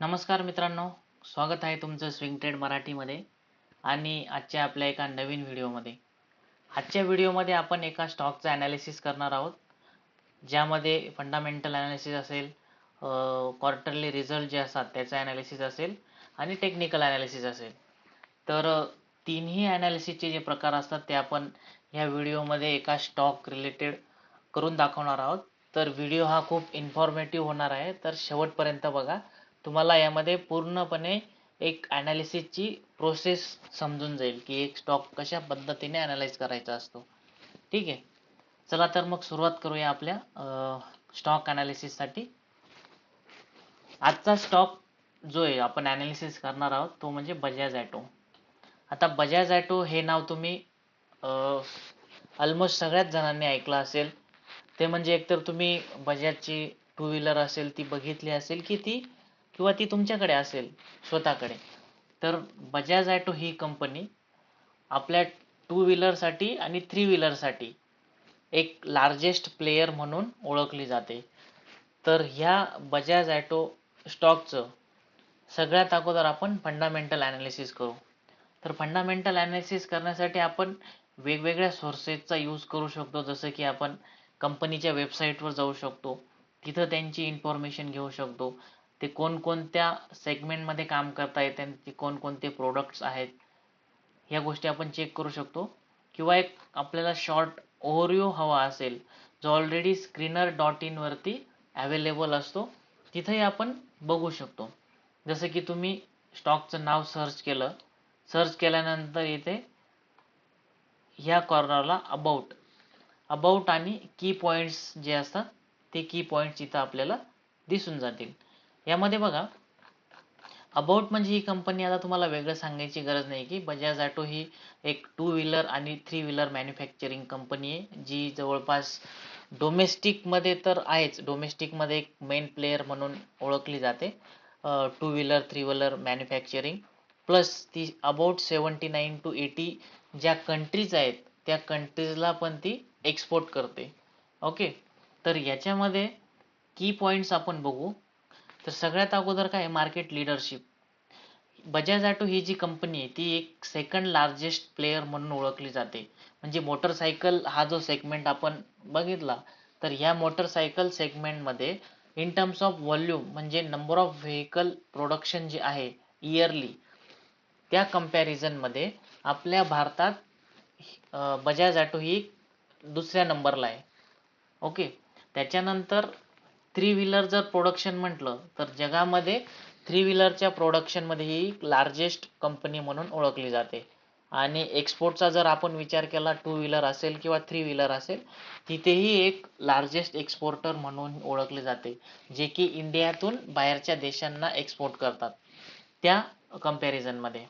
नमस्कार मित्रांनो स्वागत आहे तुमचं स्विंग ट्रेड मराठीमध्ये आणि आजच्या आपल्या एका नवीन व्हिडिओमध्ये. आजच्या व्हिडिओमध्ये आपण एका स्टॉकचं ॲनालिसिस करणार आहोत ज्यामध्ये फंडामेंटल ॲनालिसिस असेल क्वार्टरली रिझल्ट जे असतात त्याचं ॲनालिसिस असेल आणि टेक्निकल ॲनालिसिस असेल. तर तिन्ही ॲनालिसिसचे जे प्रकार असतात ते आपण ह्या व्हिडिओमध्ये एका स्टॉक रिलेटेड करून दाखवणार आहोत. तर व्हिडिओ हा खूप इन्फॉर्मेटिव्ह होणार आहे. तर शेवटपर्यंत बघा. तुम्हाला यामध्ये पूर्णपणे एक ॲनालिसिसची प्रोसेस समजून जाईल की एक स्टॉक कशा पद्धतीने ॲनालाइज करायचा असतो. ठीक आहे? चला तर मग सुरुवात करूया आपल्या स्टॉक ॲनालिसिससाठी आजचा स्टॉक जो आहे आपण ॲनालिसिस करणार आहोत तो म्हणजे बजाज ॲटो आता बजाज ॲटो हे नाव तुम्ही ऑलमोस्ट सगळ्याच जणांनी ऐकलं असेल. ते म्हणजे एकतर तुम्ही बजाजची टू व्हीलर असेल ती बघितली असेल की ती किंवा ती तुमच्याकडे असेल स्वतःकडे. तर बजाज ॲटो ही कंपनी आपल्या टू व्हीलरसाठी आणि थ्री व्हीलरसाठी एक लार्जेस्ट प्लेयर म्हणून ओळखली जाते. तर ह्या बजाज ॲटो स्टॉकचं सगळ्यात अगोदर आपण फंडामेंटल ॲनालिसिस करू. तर फंडामेंटल ॲनालिसिस करण्यासाठी आपण वेगवेगळ्या सोर्सेसचा यूज करू शकतो. जसं की आपण कंपनीच्या वेबसाईटवर जाऊ शकतो. तिथं त्यांची इन्फॉर्मेशन घेऊ शकतो. ते कोणकोणत्या सेगमेंटमध्ये काम करतायत त्यांचे कोणकोणते प्रोडक्ट्स आहेत ह्या गोष्टी आपण चेक करू शकतो. किंवा एक आपल्याला शॉर्ट ओव्हरव्ह्यू हवा असेल जो ऑलरेडी स्क्रीनर डॉट इनवरती अवेलेबल असतो तिथेही आपण बघू शकतो. जसं की तुम्ही स्टॉकचं नाव सर्च केलं सर्च केल्यानंतर इथे ह्या कॉर्नरला अबाउट अबाउट आणि की पॉईंट्स जे असतात ते की पॉईंट्स इथं आपल्याला दिसून जातील. यामध्ये बघा अबाउट म्हणजे ही कंपनी आता तुम्हाला वेगळं सांगायची गरज नाही की बजाज ऑटो ही एक टू व्हीलर आणि थ्री व्हीलर मॅन्युफॅक्चरिंग कंपनी आहे जी जवळपास डोमेस्टिकमध्ये तर आहेच. डोमेस्टिकमध्ये एक मेन प्लेयर म्हणून ओळखली जाते two wheeler three wheeler manufacturing plus ती about seventy nine two eighty ज्या कंट्रीज आहेत त्या कंट्रीजला पण ती एक्सपोर्ट करते. ओके तर याच्यामध्ये की पॉईंट्स आपण बघू. तर सगळ्यात अगोदर काय मार्केट लिडरशिप बजाज ऑटो ही जी कंपनी आहे ती एक सेकंड लार्जेस्ट प्लेयर म्हणून ओळखली जाते. म्हणजे मोटरसायकल हा जो सेगमेंट आपण बघितला तर ह्या मोटरसायकल सेगमेंटमध्ये इन टर्म्स ऑफ व्हॉल्यूम म्हणजे नंबर ऑफ व्हेकल प्रोडक्शन जे आहे इयरली त्या कम्पॅरिझनमध्ये आपल्या भारतात बजाज ऑटो ही दुसऱ्या नंबरला आहे. ओके त्याच्यानंतर थ्री व्हीलर जर प्रोडक्शन म्हटलं तर जगामध्ये थ्री व्हीलरच्या प्रोडक्शनमध्ये ही लार्जेस्ट कंपनी म्हणून ओळखली जाते. आणि एक्सपोर्टचा जर आपण विचार केला टू व्हीलर असेल किंवा थ्री व्हीलर असेल तिथेही एक लार्जेस्ट एक्सपोर्टर म्हणून ओळखले जाते जे की इंडियातून बाहेरच्या देशांना एक्सपोर्ट करतात त्या कम्पॅरिझनमध्ये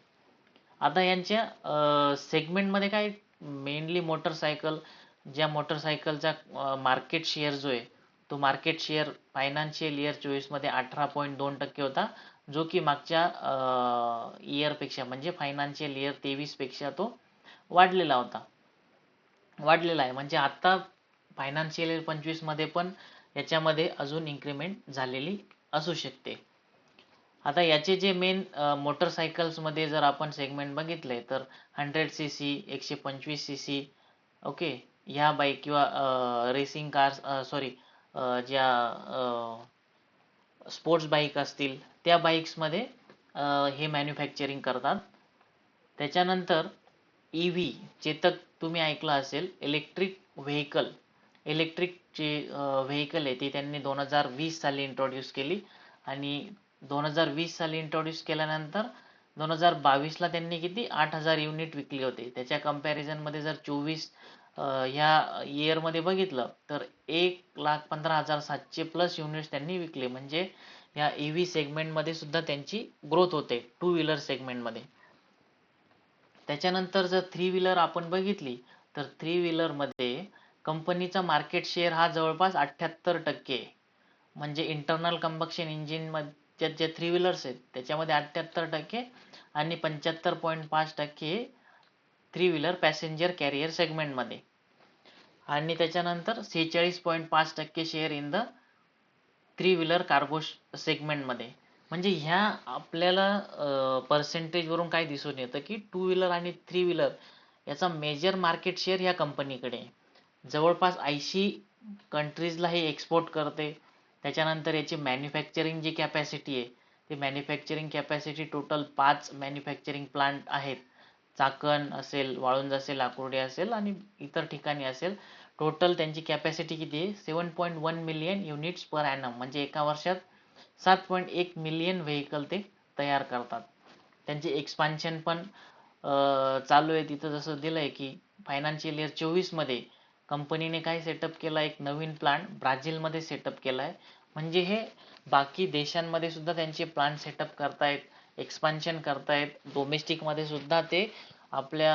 आता यांच्या सेगमेंटमध्ये काय? मेनली मोटरसायकल ज्या मोटरसायकलचा मार्केट शेअर जो आहे तो मार्केट शेअर फायनान्शियल इयर चोवीसमध्ये अठरा पॉईंट दोन टक्के होता जो की मागच्या इयरपेक्षा म्हणजे फायनान्शियल इयर तेवीसपेक्षा तो वाढलेला होता. वाढलेला आहे. म्हणजे आता फायनान्शियल इयर पंचवीसमध्ये पण याच्यामध्ये अजून इन्क्रीमेंट झालेली असू शकते. आता याचे जे मेन मोटरसायकल्समध्ये जर आपण सेगमेंट बघितले तर हंड्रेड सी सी एकशे पंचवीस सी सी ओके ह्या बाईक किंवा रेसिंग कार्स सॉरी ज्या स्पोर्ट्स बाईक असतील त्या बाईक्समध्ये हे मॅन्युफॅक्चरिंग करतात. त्याच्यानंतर ई व्ही चेतक तुम्ही ऐकलं असेल इलेक्ट्रिक व्हेकल इलेक्ट्रिक जे व्हेकल आहे ती त्यांनी दोन हजार वीस साली इंट्रोड्यूस केली. आणि दोन हजार वीस साली इंट्रोड्यूस केल्यानंतर दोन हजार बावीसला त्यांनी किती? आठ हजार युनिट विकली होती. त्याच्या कम्पॅरिझनमध्ये जर चोवीस ह्या इयरमध्ये बघितलं तर एक लाख पंधरा हजार सातशे प्लस युनिट्स त्यांनी विकले. म्हणजे या ई व्ही सेगमेंटमध्ये सुद्धा त्यांची ग्रोथ होते टू व्हीलर सेगमेंटमध्ये त्याच्यानंतर जर थ्री व्हीलर आपण बघितली तर थ्री व्हीलरमध्ये कंपनीचा मार्केट शेअर हा जवळपास अठ्ठ्याहत्तर टक्के म्हणजे इंटरनल कंबक्शन इंजिनमध्ये जे थ्री व्हीलर्स आहेत त्याच्यामध्ये अठ्ठ्याहत्तर टक्के आणि पंच्याहत्तर पॉईंट पाच टक्के थ्री व्हीलर पॅसेंजर कॅरियर सेगमेंटमध्ये आणि त्याच्यानंतर सेहेचाळीस पॉईंट पाच टक्के share in the three wheeler cargo सेगमेंटमध्ये म्हणजे ह्या आपल्याला पर्सेंटेजवरून काय दिसून येतं की टू व्हीलर आणि थ्री व्हीलर याचा मेजर मार्केट शेअर ह्या कंपनीकडे जवळपास ऐंशी कंट्रीजला हे एक्सपोर्ट करते. त्याच्यानंतर याची मॅन्युफॅक्चरिंग जी कॅपॅसिटी आहे ती मॅन्युफॅक्चरिंग कॅपॅसिटी टोटल पाच मॅन्युफॅक्चरिंग प्लांट आहेत. चाकण असेल वाळुंज असेल आकुर्डी असेल आणि इतर ठिकाणी असेल टोटल त्यांची कॅपॅसिटी किती आहे? Seven point one million units per annum म्हणजे एका वर्षात सात पॉईंट एक मिलियन व्हेकल ते तयार करतात. त्यांचे एक्सपान्शन पण चालू आहे. तिथं जसं दिलंय की फायनान्शियल इयर चोवीसमध्ये कंपनीने काय सेटअप केला एक नवीन प्लांट ब्राझीलमध्ये सेटअप केला आहे म्हणजे हे बाकी देशांमध्ये सुद्धा त्यांचे प्लांट सेटअप करतायत. एक्सपान्शन करतायत. डोमेस्टिकमध्ये सुद्धा ते आपल्या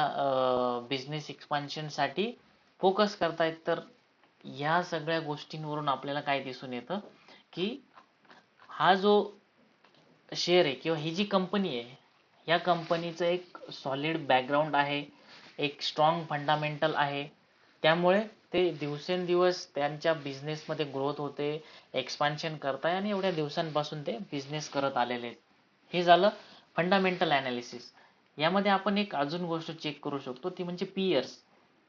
बिझनेस एक्सपान्शनसाठी फोकस करतायत. तर ह्या सगळ्या गोष्टींवरून आपल्याला काय दिसून येतं? की हा जो शेअर आहे किंवा ही जी कंपनी आहे या कंपनीचं एक सॉलिड बॅकग्राऊंड आहे एक स्ट्रॉंग फंडामेंटल आहे. त्यामुळे ते दिवसेंदिवस त्यांच्या बिझनेसमध्ये ग्रोथ होते एक्सपान्शन करताय आणि एवढ्या दिवसांपासून ते बिझनेस करत आलेले आहेत. हे झालं फंडामेंटल अनालिसिस यामध्ये आपण एक अजून गोष्ट चेक करू शकतो ती म्हणजे पियर्स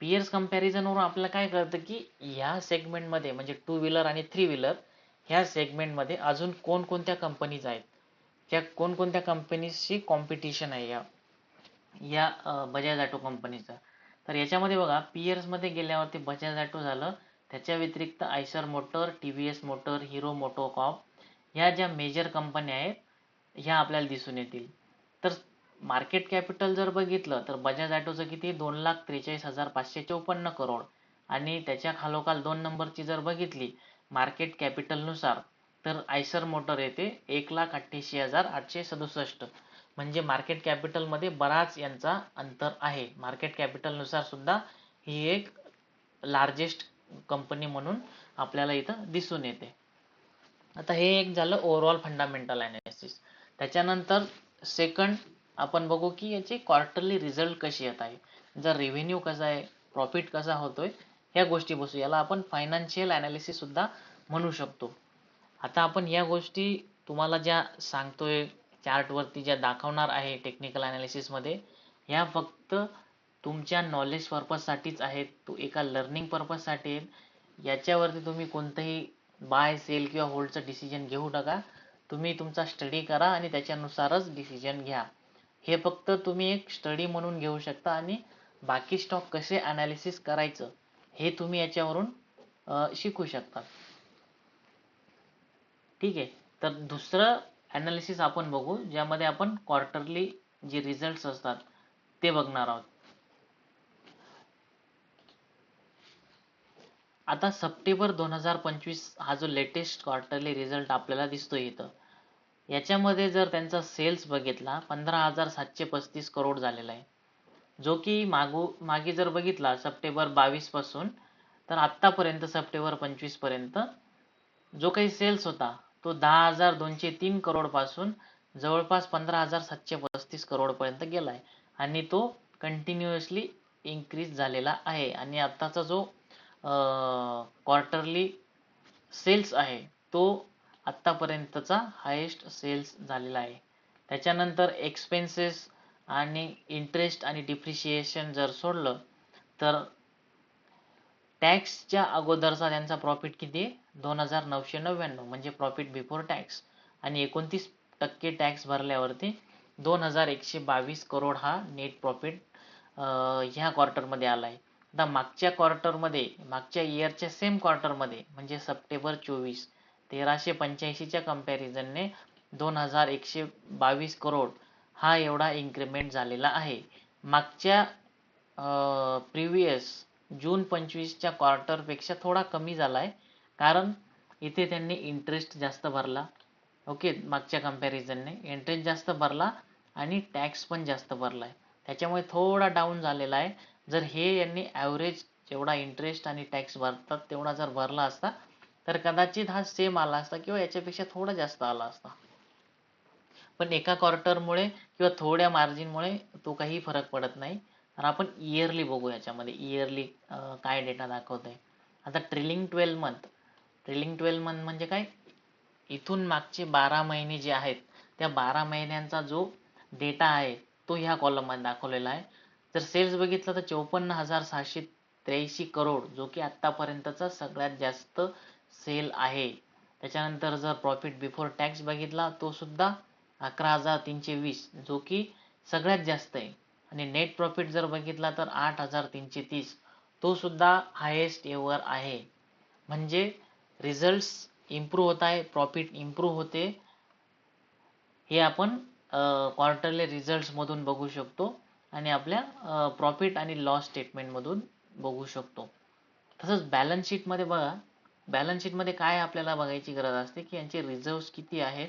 पियर्स कम्पॅरिझनवरून आपल्याला काय कळतं की ह्या सेगमेंटमध्ये म्हणजे टू व्हीलर आणि थ्री व्हीलर ह्या सेगमेंटमध्ये अजून कोणकोणत्या कंपनीज आहेत? त्या कोणकोणत्या कंपनीजशी कॉम्पिटिशन आहे या या बजाज ऑटो कंपनीचा तर याच्यामध्ये बघा पियर्समध्ये गेल्यावरती बजाज ऑटो झालं त्याच्या व्यतिरिक्त Eicher motor T V S motor Hero MotoCorp ह्या ज्या मेजर कंपन्या आहेत ह्या आपल्याला दिसून येतील. तर मार्केट कॅपिटल जर बघितलं तर बजाज ऑटोचं किती? दोन लाख त्रेचाळीस हजार पाचशे चौपन्न करोड. आणि त्याच्या खालोखाल दोन नंबरची जर बघितली मार्केट कॅपिटलनुसार तर आयसर मोटर येते एक लाख अठ्ठ्याऐंशी हजार आठशे सदुसष्ट. म्हणजे मार्केट कॅपिटलमध्ये बराच यांचा अंतर आहे. मार्केट कॅपिटलनुसार सुद्धा ही एक लार्जेस्ट कंपनी म्हणून आपल्याला इथं दिसून येते. आता हे एक झालं ओव्हरऑल फंडामेंटल अनालिसिस त्याच्यानंतर सेकंड आपण बघू की याचे क्वार्टरली रिझल्ट कसे येत आहे. जर रेव्हेन्यू कसा आहे प्रॉफिट कसा होतोय ह्या गोष्टी बसू याला आपण फायनान्शियल अनालिसिस सुद्धा म्हणू शकतो. आता आपण या गोष्टी तुम्हाला ज्या सांगतोय चार्टवरती ज्या दाखवणार आहे टेक्निकल अनालिसिसमध्ये ह्या फक्त तुमच्या नॉलेज पर्पजसाठीच आहेत. तो एका लर्निंग पर्पजसाठी आहेत याच्यावरती तुम्ही कोणतंही बाय सेल किंवा होल्डचं डिसिजन घेऊ नका. तुम्ही तुमचा स्टडी करा आणि त्याच्यानुसारच डिसिजन घ्या. हे फक्त तुम्ही एक स्टडी म्हणून घेऊ शकता आणि बाकी स्टॉक कसे अनालिसिस करायचं हे तुम्ही याच्यावरून शिकू शकता. ठीक आहे? तर दुसरं अनालिसिस आपण बघू ज्यामध्ये आपण क्वार्टरली जे रिझल्ट असतात ते बघणार आहोत. आता सप्टेंबर दोन हजार पंचवीस हा जो लेटेस्ट क्वार्टरली रिझल्ट आपल्याला दिसतोय इथं याच्यामध्ये जर त्यांचा सेल्स बघितला पंधरा हजार सातशे पस्तीस करोड झालेला आहे. जो की मागू मागे जर बघितला सप्टेंबर बावीसपासून तर आत्तापर्यंत सप्टेंबर पंचवीसपर्यंत जो काही सेल्स होता तो दहा हजार दोनशे तीन करोडपासून जवळपास पंधरा हजार सातशे पस्तीस करोड पर्यंत गेलाय. आणि तो कंटिन्युअसली इन्क्रीज झालेला आहे. आणि आत्ताचा जो क्वार्टरली सेल्स आहे. तो आत्तापर्यंतचा हायेस्ट सेल्स झालेला आहे. त्याच्यानंतर एक्सपेन्सेस आणि इंटरेस्ट आणि डिप्रिशिएशन जर सोडलं तर टॅक्सच्या अगोदरचा त्यांचा प्रॉफिट किती आहे? दोन हजार नऊशे नव्याण्णव म्हणजे प्रॉफिट बिफोर टॅक्स आणि एकोणतीस टक्के टॅक्स भरल्यावरती दोन हजार एकशे बावीस करोड हा नेट प्रॉफिट ह्या क्वार्टरमध्ये आला आहे आता मागच्या क्वार्टरमध्ये मागच्या इयरच्या सेम क्वार्टरमध्ये म्हणजे सप्टेंबर चोवीस तेराशे पंच्याऐंशीच्या कम्पॅरिझनने दोन हजार एकशे बावीस करोड हा एवढा इन्क्रीमेंट झालेला आहे. मागच्या प्रिव्हियस जून पंचवीसच्या क्वार्टरपेक्षा थोडा कमी झाला आहे कारण इथे त्यांनी इंटरेस्ट जास्त भरला. ओके मागच्या कम्पॅरिझनने इंटरेस्ट जास्त भरला आणि टॅक्स पण जास्त भरला आहे त्याच्यामुळे थोडा डाऊन झालेला आहे. जर हे यांनी ॲव्हरेज जेवढा इंटरेस्ट आणि टॅक्स भरतात तेवढा जर भरला असता तर कदाचित हा सेम आला असता किंवा याच्यापेक्षा थोडा जास्त आला असता. पण एका क्वार्टरमुळे किंवा थोड्या मार्जिनमुळे तो काही फरक पडत नाही. तर आपण इयरली बघू याच्यामध्ये. इयरली काय डेटा दाखवतोय. आता trailing twelve month trailing twelve month म्हणजे काय? इथून मागचे बारा महिने जे आहेत त्या बारा महिन्यांचा जो डेटा आहे तो ह्या कॉलममध्ये दाखवलेला आहे. जर सेल्स बघितलं तर चौपन्न हजार सहाशे त्र्याऐंशी करोड जो की आत्तापर्यंतचा सगळ्यात जास्त सेल आहे. त्याच्यानंतर जर प्रॉफिट बिफोर टॅक्स बघितला तो सुद्धा अकरा हजार तीनशे वीस जो की सगळ्यात जास्त आहे. आणि नेट प्रॉफिट जर बघितला तर आठ हजार तीनशे तीस तो सुद्धा हायेस्ट एवर आहे. म्हणजे रिझल्ट्स इम्प्रूव्ह होत आहे प्रॉफिट इम्प्रूव्ह होते. हे आपण क्वार्टरली रिझल्ट्समधून बघू शकतो. आणि आपल्या प्रॉफिट आणि लॉस स्टेटमेंटमधून बघू शकतो. तसंच बॅलन्स शीटमध्ये बघा बॅलन्स शीटमध्ये काय आपल्याला बघायची गरज असते की यांचे रिझर्व्स किती आहेत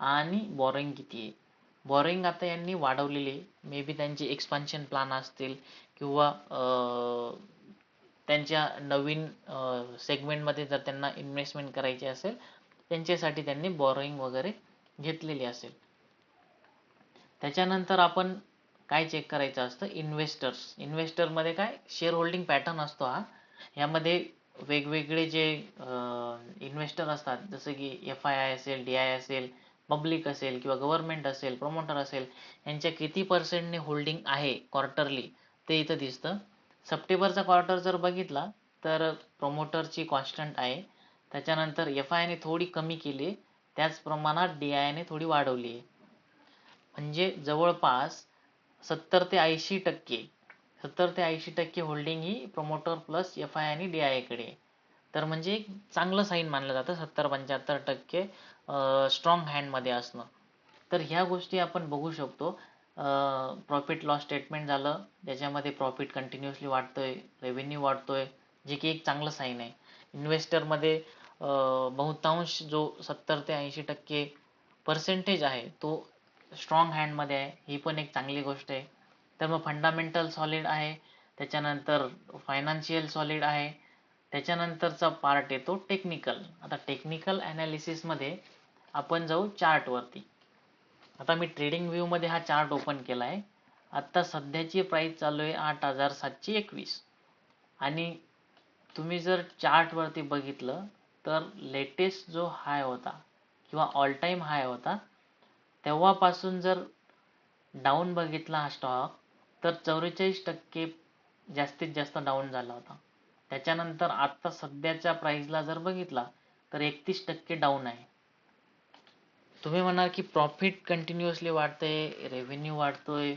आणि बॉरिंग किती आहे. बॉरोइंग आता यांनी वाढवलेली आहे. मे बी त्यांचे एक्सपान्शन प्लान असतील किंवा त्यांच्या नवीन सेगमेंटमध्ये जर त्यांना इन्व्हेस्टमेंट करायची असेल त्यांच्यासाठी त्यांनी बॉरोइंग वगैरे घेतलेली असेल. त्याच्यानंतर आपण काय चेक करायचं असतं? इन्व्हेस्टर्स इन्व्हेस्टरमध्ये काय? शेअर होल्डिंग पॅटर्न असतो हा. यामध्ये वेगवेगळे जे इन्व्हेस्टर असतात जसं की एफ आय आय असेल डी आय असेल पब्लिक असेल किंवा गव्हर्नमेंट असेल प्रमोटर असेल यांच्या किती पर्सेंटने होल्डिंग आहे क्वार्टरली ते इथं दिसतं. सप्टेंबरचा क्वार्टर जर बघितला तर प्रमोटरची कॉन्स्टंट आहे. त्याच्यानंतर एफ आयने थोडी कमी केली त्याच प्रमाणात डी आयने थोडी वाढवली आहे. म्हणजे जवळपास सत्तर ते ऐंशी टक्के. सत्तर ते ऐंशी टक्के होल्डिंग ही प्रमोटर प्लस एफ आय आणि डी आयकडे. तर म्हणजे एक चांगलं साईन मानलं जातं सत्तर पंच्याहत्तर टक्के स्ट्रॉंग हँडमध्ये असणं. तर ह्या गोष्टी आपण बघू शकतो. प्रॉफिट लॉस स्टेटमेंट झालं ज्याच्यामध्ये प्रॉफिट कंटिन्युअसली वाढतोय रेव्हेन्यू वाढतोय जे की एक चांगलं साईन आहे. इन्व्हेस्टरमध्ये बहुतांश जो सत्तर ते ऐंशी टक्के पर्सेंटेज आहे तो स्ट्रॉंग हँडमध्ये आहे. ही पण एक चांगली गोष्ट आहे. तर मग फंडामेंटल सॉलिड आहे. त्याच्यानंतर फायनान्शियल सॉलिड आहे. त्याच्यानंतरचा पार्ट येतो टेक्निकल आता टेक्निकल ॲनालिसिसमध्ये आपण जाऊ चार्टवरती आता मी ट्रेडिंग व्ह्यूमध्ये हा चार्ट ओपन केला आहे आत्ता सध्याची प्राईस चालू आहे आठ हजार सातशे एकवीस. आणि तुम्ही जर चार्टवरती बघितलं तर लेटेस्ट जो हाय होता किंवा ऑल टाईम हाय होता तेव्हापासून जर डाऊन बघितला हा स्टॉक तर चौवेचाळीस टक्के जास्तीत जास्त डाऊन झाला होता. त्याच्यानंतर आत्ता सध्याच्या प्राईसला जर बघितला तर एकतीस टक्के डाऊन आहे. तुम्ही म्हणाल की प्रॉफिट कंटिन्युअसली वाढतंय रेव्हेन्यू वाढतोय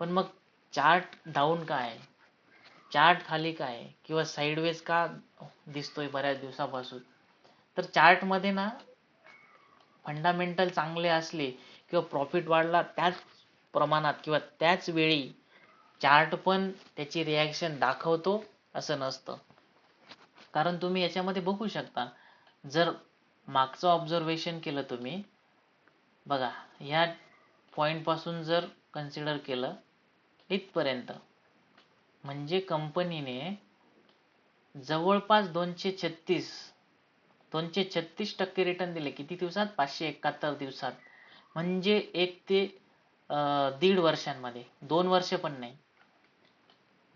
पण मग चार्ट डाऊन का आहे चार्ट खाली काय? आहे किंवा साईडवेज का दिसतोय बऱ्याच दिवसापासून? तर चार्टमध्ये ना फंडामेंटल चांगले असले किंवा प्रॉफिट वाढला त्याच प्रमाणात किंवा त्याच वेळी चार्ट पण त्याची रिॲक्शन दाखवतो असं नसतं. कारण तुम्ही याच्यामध्ये बघू शकता. जर मागचं ऑब्झर्वेशन केलं तुम्ही बघा ह्या पॉईंटपासून जर कन्सिडर केलं इथपर्यंत. म्हणजे कंपनीने जवळपास दोनशे छत्तीस दोनशे छत्तीस टक्के रिटर्न दिले. किती दिवसात? पाचशे एकाहत्तर दिवसात. म्हणजे एक ते दीड वर्षांमध्ये. दोन वर्ष पण नाही.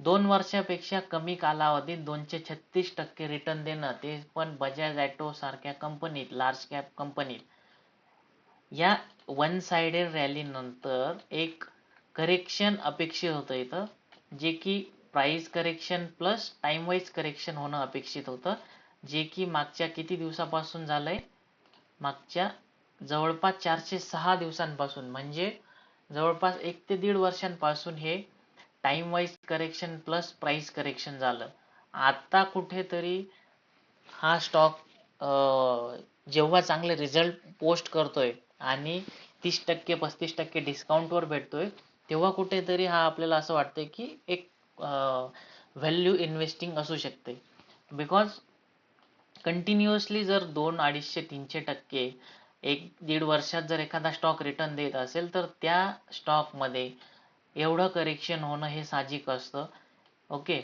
दोन वर्षापेक्षा कमी कालावधीत दोनशे छत्तीस टक्के रिटर्न देणं ते पण बजाज ॲटो सारख्या कंपनीत लार्ज कॅप कंपनीत या वन साइडेड रॅली नंतर एक करेक्शन अपेक्षित होतं इथं जे की price correction plus time wise correction होणं अपेक्षित होतं जे की मागच्या किती दिवसापासून झालंय? मागच्या जवळपास चारशे सहा दिवसांपासून म्हणजे जवळपास एक ते दीड वर्षांपासून हे time wise correction plus price correction झालं. आता कुठेतरी हा स्टॉक जेव्हा चांगले रिझल्ट पोस्ट करतोय आणि तीस टक्के पस्तीस टक्के डिस्काउंटवर भेटतोय तेव्हा कुठेतरी हा आपल्याला असं वाटतंय की एक व्हॅल्यू इन्व्हेस्टिंग असू शकते. बिकॉज कंटिन्युअसली जर दोन अडीचशे तीनशे टक्के एक दीड वर्षात जर एखादा स्टॉक रिटर्न देत असेल तर त्या स्टॉकमध्ये एवढं करेक्शन होणं हे साहजिक असतं. ओके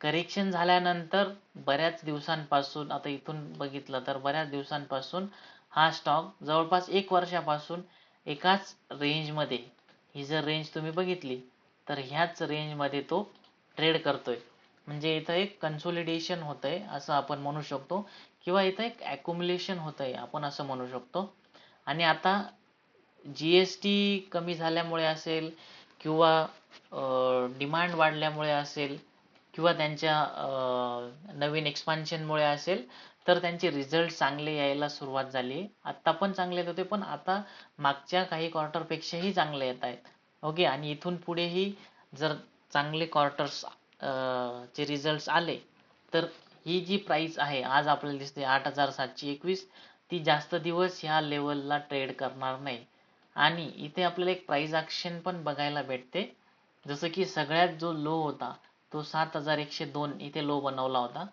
करेक्शन झाल्यानंतर बऱ्याच दिवसांपासून आता इथून बघितलं तर बऱ्याच दिवसांपासून हा स्टॉक जवळपास एक वर्षापासून एकाच रेंजमध्ये ही जर रेंज तुम्ही बघितली तर ह्याच रेंजमध्ये तो ट्रेड करतोय. म्हणजे इथं एक कन्सोलिडेशन होतंय असं आपण म्हणू शकतो. किंवा इथं एक ॲक्युमुलेशन आहे आपण असं म्हणू शकतो. आणि आता जी एस टी कमी झाल्यामुळे असेल किंवा डिमांड वाढल्यामुळे असेल किंवा त्यांच्या नवीन एक्सपान्शनमुळे असेल तर त्यांचे रिझल्ट चांगले यायला सुरुवात झाली. आत्ता पण चांगले येत होते पण आता मागच्या काही क्वार्टरपेक्षाही चांगले येत आहेत. ओके? आणि इथून पुढेही जर चांगले क्वार्टर्स चे रिझल्ट आले तर ही जी प्राइस आहे आज आपल्याला दिसते आठ हजार सातशे एकवीस ती जास्त दिवस ह्या लेवलला ट्रेड करणार नाही. आणि इथे आपल्याला एक प्राइस ॲक्शन पण बघायला भेटते. जसं की सगळ्यात जो लो होता तो सात हजार एकशे दोन इथे लो बनवला होता.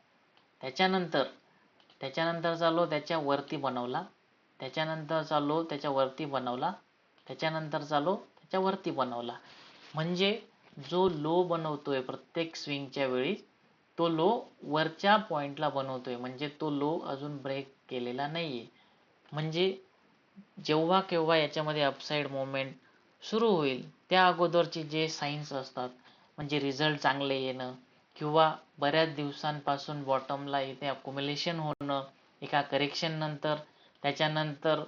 त्याच्यानंतर त्याच्यानंतरचा लो त्याच्या वरती बनवला. त्याच्यानंतरचा लो त्याच्या वरती बनवला. त्याच्यानंतरचा लो त्याच्या वरती बनवला. म्हणजे जो लो बनवतोय प्रत्येक स्विंगच्या वेळी तो लो वरच्या पॉइंटला बनवतोय. म्हणजे तो लो अजून ब्रेक केलेला नाहीये. म्हणजे जेव्हा केव्हा याच्यामध्ये अपसाईड मुवमेंट सुरू होईल त्या अगोदरचे जे सायन्स असतात म्हणजे रिझल्ट चांगले येणं किंवा बऱ्याच दिवसांपासून बॉटमला इथे अकोमोलेशन होणं एका करेक्शन नंतर त्याच्यानंतर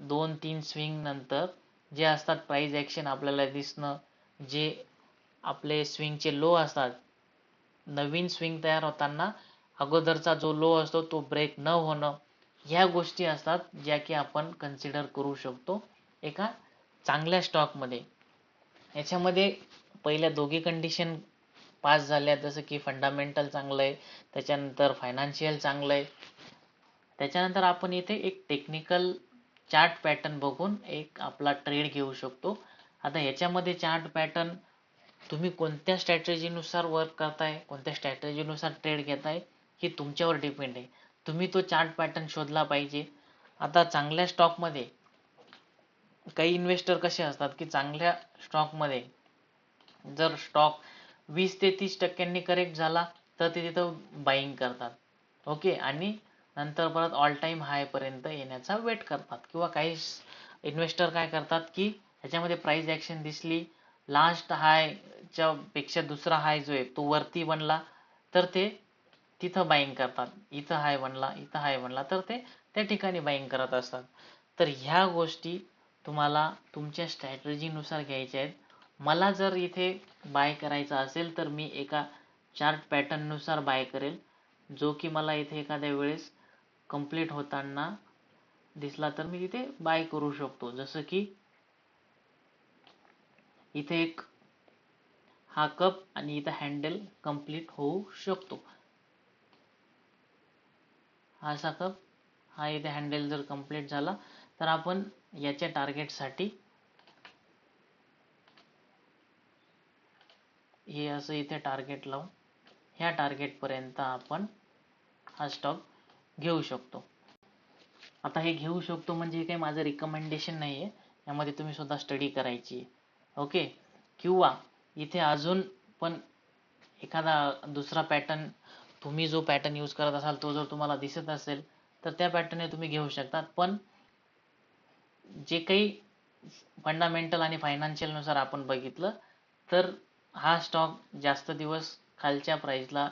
दोन तीन स्विंग नंतर जे असतात प्राईज ॲक्शन आपल्याला दिसणं जे आपले स्विंगचे लो असतात नवीन स्विंग तयार होताना अगोदरचा जो लो असतो तो ब्रेक न होणं ह्या गोष्टी असतात ज्या की आपण कन्सिडर करू शकतो एका चांगल्या स्टॉकमध्ये याच्यामध्ये पहिल्या दोघी कंडिशन पास झाल्या जसं की फंडामेंटल चांगलं आहे त्याच्यानंतर फायनान्शियल चांगलं आहे त्याच्यानंतर आपण इथे एक टेक्निकल चार्ट पॅटर्न बघून एक आपला ट्रेड घेऊ शकतो. आता याच्यामध्ये चार्ट पॅटर्न तुम्ही कोणत्या स्ट्रॅटेजीनुसार वर्क करताय कोणत्या स्ट्रॅटेजीनुसार ट्रेड घेताय हे तुमच्यावर डिपेंड आहे. तुम्ही तो चार्ट पॅटर्न शोधला पाहिजे. आता चांगल्या स्टॉकमध्ये काही इन्व्हेस्टर कसे असतात की चांगल्या स्टॉकमध्ये जर स्टॉक वीस ते तीस टक्क्यांनी करेक्ट झाला तर ते तिथं बाईंग करतात. ओके आणि नंतर परत ऑल टाईम हायपर्यंत येण्याचा वेट करतात. किंवा काही इन्व्हेस्टर काय करतात की ह्याच्यामध्ये प्राईज ॲक्शन दिसली लास्ट हायच्या पेक्षा दुसरा हाय जो आहे तो वरती बनला तर ते तिथं बाईंग करतात. इथं हाय बनला इथं हाय बनला तर ते त्या ठिकाणी बाईंग करत असतात. तर ह्या गोष्टी तुम्हाला तुमच्या स्ट्रॅटर्जीनुसार घ्यायच्या आहेत. मला जर इथे बाय करायचा असेल तर मी एका चार्ट पॅटर्ननुसार बाय करेल. जो की मला इथे एखाद्या वेळेस कंप्लीट होताना दिसला तर मी तिथे बाय करू शकतो. जसं की इथे एक हा कप आणि इथं हँडल कंप्लीट होऊ शकतो. हा असा कप हा इथे हँडल जर कंप्लीट झाला तर आपण याच्या टार्गेटसाठी हे असं इथे टार्गेट लावून ह्या टार्गेट पर्यंत आपण हा स्टॉक घेऊ शकतो. आता हे घेऊ शकतो म्हणजे हे काही माझं रिकमेंडेशन नाही आहे यामध्ये तुम्ही स्वतः स्टडी करायची ओके. किंवा इथे अजून पण एखादा दुसरा पॅटर्न तुम्ही जो पॅटर्न यूज करत असाल तो जर तुम्हाला दिसत असेल तर त्या पॅटर्नने तुम्ही घेऊ शकता. पण जे काही फंडामेंटल आणि फायनान्शियलनुसार आपण बघितलं तर हा स्टॉक जास्त दिवस खालच्या प्राईजला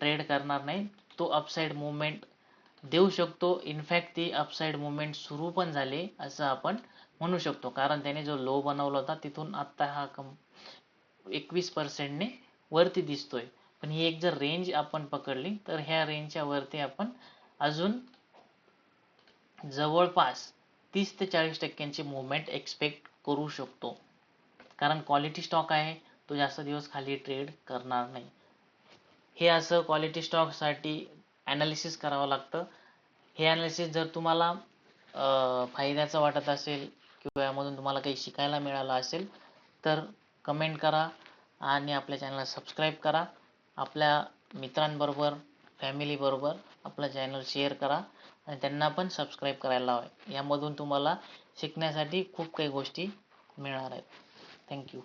ट्रेड करणार नाही. तो अपसाईड मुवमेंट देऊ शकतो. इनफॅक्ट ती अपसाईड मुवमेंट सुरू पण झाले असं आपण म्हणू शकतो. कारण त्याने जो लो बनवला होता तिथून आत्ता हा कम एकवीस पर्सेंटने वरती दिसतोय. पण ही एक जर रेंज आपण पकडली तर ह्या रेंजच्या वरती आपण अजून जवळपास तीस ते चाळीस टक्क्यांची मुवमेंट एक्सपेक्ट करू शकतो. कारण क्वालिटी स्टॉक आहे तो जास्त दिवस खाली ट्रेड करणार नाही. हे असं क्वालिटी स्टॉकसाठी ॲनालिसिस करावं लागतं. हे ॲनालिसिस जर तुम्हाला फायद्याचं वाटत असेल किंवा यामधून तुम्हाला काही शिकायला मिळालं असेल तर कमेंट करा आणि आपल्या चॅनलला सबस्क्राईब करा. आपल्या मित्रांबरोबर फॅमिलीबरोबर आपलं चॅनल शेअर करा आणि त्यांना पण सबस्क्राईब करायला लावा. यामधून तुम्हाला शिकण्यासाठी खूप काही गोष्टी मिळणार आहेत. थँक्यू